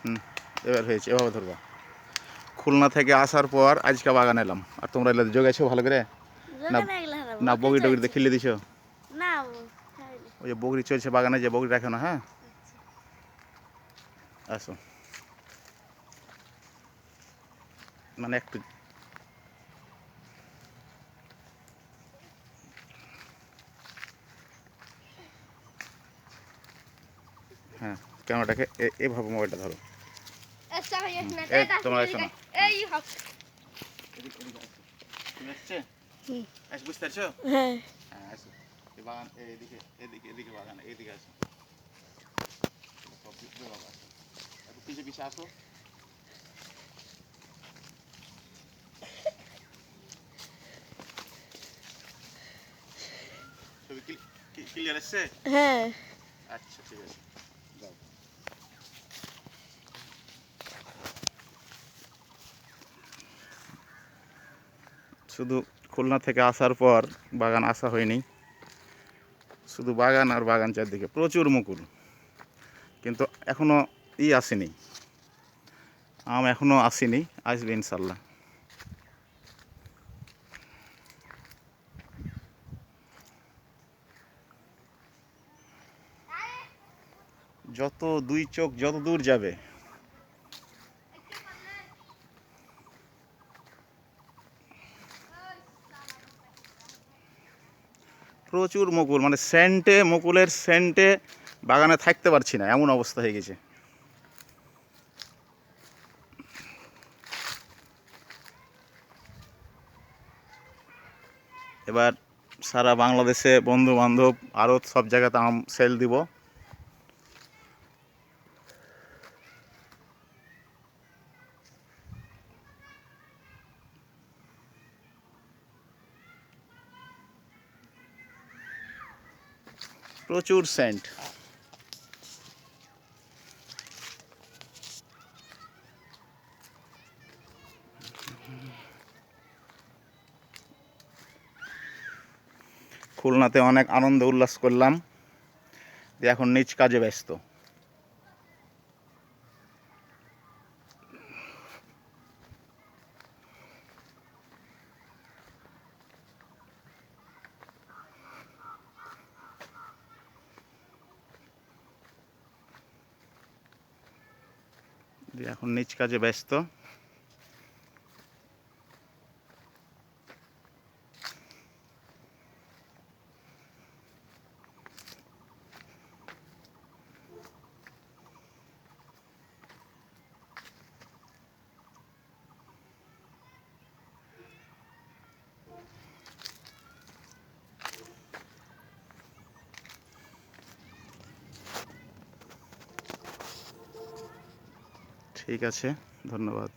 হুম এবার হয়েছে এভাবে ধরবা। খুলনা থেকে আসার পর আজকে বাগান এলাম। আর তোমরা এলে যোগাইছো ভালো করে? না-। না বগি টগিতে। খিলে দিছো। ওই যে বগরি চলছে বাগানে যে বগরি রাখো না হ্যাঁ? আসো। মানে একটু হ্যাঁ ক্যামেরাটাকে এভাবে মোবাইলটা ধরো। তোমরা এসো না। এই হোক তুমি আসছে? আস বুঝতে পারছ? হ্যাঁ। হ্যাঁ আসো। এই বাগান এইদিকে বাগান এইদিকে আসো। আসো। ছবি ক্লিয়ার আসছে? হ্যাঁ। আচ্ছা ঠিক আছে। শুধু খুলনা থেকে আসার পর বাগান আসা হয়নি। শুধু বাগান আর বাগান চারদিকে। প্রচুর মুকুল। কিন্তু এখনও ই আসেনি। আম এখনও আসেনি। আসবে ইনশাল্লাহ। যত দুই চোখ যত দূর যাবে প্রচুর মুকুল মানে সেন্টে, মুকুলের সেন্টে বাগানে থাকতে পারছি না, এমন অবস্থা হয়ে গেছে। এবার সারা বাংলাদেশে বন্ধু বান্ধব আরও সব জায়গাতে আম সেল দিব। প্রচুর সেন্ট। খুলনাতে অনেক আনন্দ উল্লাস করলাম। এখন নিজ কাজে ব্যস্ত। এখন নিজ কাজে ব্যস্ত। ঠিক আছে ধন্যবাদ।